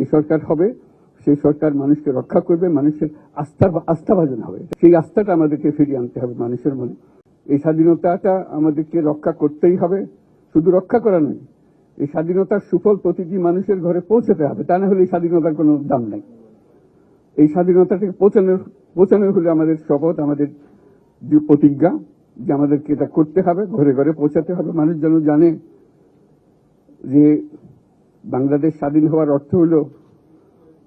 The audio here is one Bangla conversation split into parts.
যে সরকার হবে, সেই সরকার মানুষকে রক্ষা করবে, মানুষের আস্থা আস্থাভাজন হবে। সেই আস্থাটা আমাদেরকে ফিরিয়ে আনতে হবে মানুষের মনে। এই স্বাধীনতাটা আমাদেরকে রক্ষা করতেই হবে, শুধু রক্ষা করা নয়, এই স্বাধীনতার সুফল প্রতিটি মানুষের ঘরে পৌঁছাতে হবে। তা না হলে এই স্বাধীনতার কোনো দাম নাই। এই স্বাধীনতাটাকে পৌঁছানোর পৌঁছানো হলে আমাদের শপথ, আমাদের যে প্রতিজ্ঞা যে আমাদেরকে এটা করতে হবে, ঘরে ঘরে পৌঁছাতে হবে। মানুষ যেন জানে যে বাংলাদেশ স্বাধীন হওয়ার অর্থ হল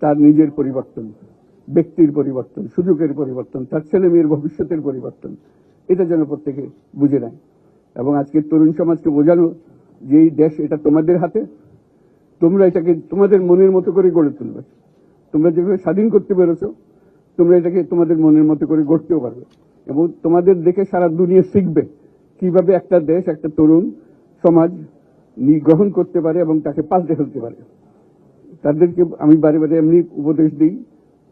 তার নিজের পরিবর্তন, ব্যক্তির পরিবর্তন, সুযোগের পরিবর্তন, তার ছেলে মেয়ের ভবিষ্যতের পরিবর্তন। এটা যেন প্রত্যেকে বুঝে নেয়। এবং আজকের তরুণ সমাজকে বোঝানো যে এই দেশ এটা তোমাদের হাতে, তোমরা এটাকে তোমাদের মনের মতো করে গড়ে তুলবে। তোমরা যেভাবে স্বাধীন করতে পেরেছ, তোমরা এটাকে তোমাদের মনের মতো করে গড়তেও পারবে। এবং তোমাদের দেখে সারা দুনিয়া শিখবে কীভাবে একটা দেশ, একটা তরুণ সমাজ গ্রহণ করতে পারে এবং তাকে পাল্টে ফেলতে পারে। তাদেরকে আমি বারে বারে এমনি উপদেশ দিই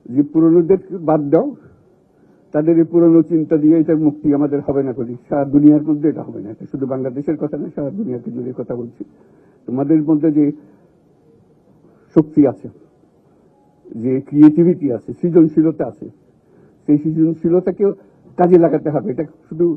যে পুরনোদের বাদ দাও। তাদের এই পুরনো চিন্তা দিয়ে এটা মুক্তি আমাদের হবে না করি। সারা দুনিয়ার মধ্যে এটা হবে না। এটা শুধু বাংলাদেশের কথা না, সারা দুনিয়াকে জুড়ে কথা বলছি। তোমাদের মধ্যে যে শক্তি আছে, যে ক্রিয়েটিভিটি আছে, সৃজনশীলতা আছে, সেই সৃজনশীলতাকেও কাজে লাগাতে হবে। এটা শুধু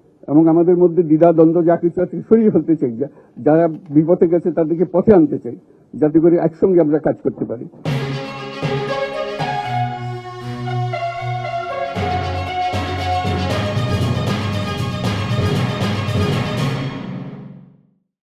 এবং আমাদের মধ্যে দ্বিধা, দ্বন্দ্ব, যা কিছু আছে, সরিয়ে ফেলতে চাই। যারা বিপথে গেছে তাদেরকে পথে আনতে চাই, যাতে করে একসঙ্গে আমরা কাজ করতে পারি।